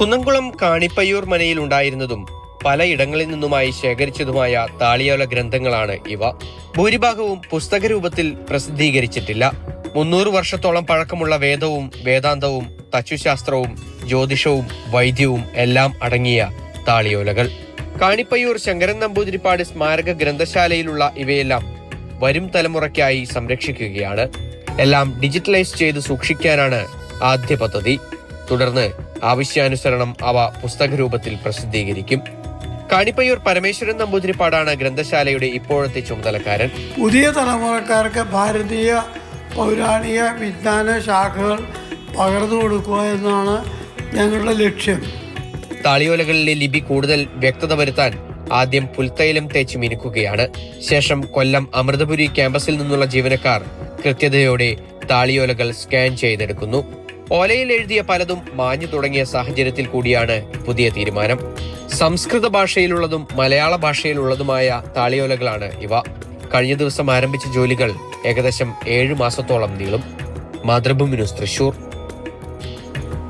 കുന്നംകുളം കാണിപ്പയ്യൂർ മനയിൽ ഉണ്ടായിരുന്നതും പലയിടങ്ങളിൽ നിന്നുമായി ശേഖരിച്ചതുമായ താളിയോല ഗ്രന്ഥങ്ങളാണ് ഇവ. ഭൂരിഭാഗവും പുസ്തകരൂപത്തിൽ പ്രസിദ്ധീകരിച്ചിട്ടില്ല. മുന്നൂറ് വർഷത്തോളം പഴക്കമുള്ള വേദവും വേദാന്തവും തച്ചുശാസ്ത്രവും ജ്യോതിഷവും വൈദ്യവും എല്ലാം അടങ്ങിയ താളിയോലകൾ. കാണിപ്പയ്യൂർ ശങ്കരൻ നമ്പൂതിരിപ്പാട് സ്മാരക ഗ്രന്ഥശാലയിലുള്ള ഇവയെല്ലാം വരും തലമുറയ്ക്കായി സംരക്ഷിക്കുകയാണ്. എല്ലാം ഡിജിറ്റലൈസ് ചെയ്ത് സൂക്ഷിക്കാനാണ് ആദ്യ പദ്ധതി. തുടർന്ന് ആവശ്യാനുസരണം അവ പുസ്തക രൂപത്തിൽ പ്രസിദ്ധീകരിക്കും. കാണിപ്പയ്യൂർ പരമേശ്വരൻ നമ്പൂതിരിപ്പാടാണ് ഗ്രന്ഥശാലയുടെ ഇപ്പോഴത്തെ ചുമതലക്കാരൻ. പുതിയ തലമുറക്കാർക്ക് ഭാരതീയ പൗരാണിക വിജ്ഞാന ശാഖകൾ പകർന്നു കൊടുക്കുക എന്നാണ് ഞങ്ങളുടെ ലക്ഷ്യം. താളിയോലകളിലെ ലിപി കൂടുതൽ വ്യക്തത വരുത്താൻ ആദ്യം പുൽത്തൈലം തേച്ച് മിനുക്കുകയാണ്. ശേഷം കൊല്ലം അമൃതപുരി ക്യാമ്പസിൽ നിന്നുള്ള ജീവനക്കാർ കൃത്യതയോടെ താളിയോലകൾ സ്കാൻ ചെയ്തെടുക്കുന്നു. ഓലയിൽ എഴുതിയ പലതും മാഞ്ഞു തുടങ്ങിയ സാഹചര്യത്തിൽ കൂടിയാണ് പുതിയ തീരുമാനം. സംസ്കൃത ഭാഷയിലുള്ളതും മലയാള ഭാഷയിലുള്ളതുമായ താളിയോലകളാണ് ഇവ. കഴിഞ്ഞ ദിവസം ആരംഭിച്ച ജോലികൾ ഏകദേശം ഏഴു മാസത്തോളം നീളും. മാതൃഭൂമി ന്യൂസ് തൃശൂർ.